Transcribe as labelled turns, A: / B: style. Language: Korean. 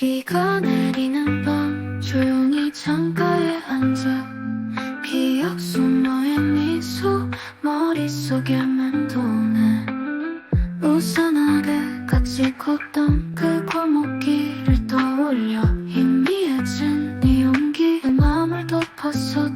A: 비가 내리는 밤 조용히 창가에 앉아. 기억 속 너의 미소 머릿속에 맴도네. 우산 아래 같이 걷던 그 골목길을 떠올려. 희미해진 네 용기에 마음을 덮었어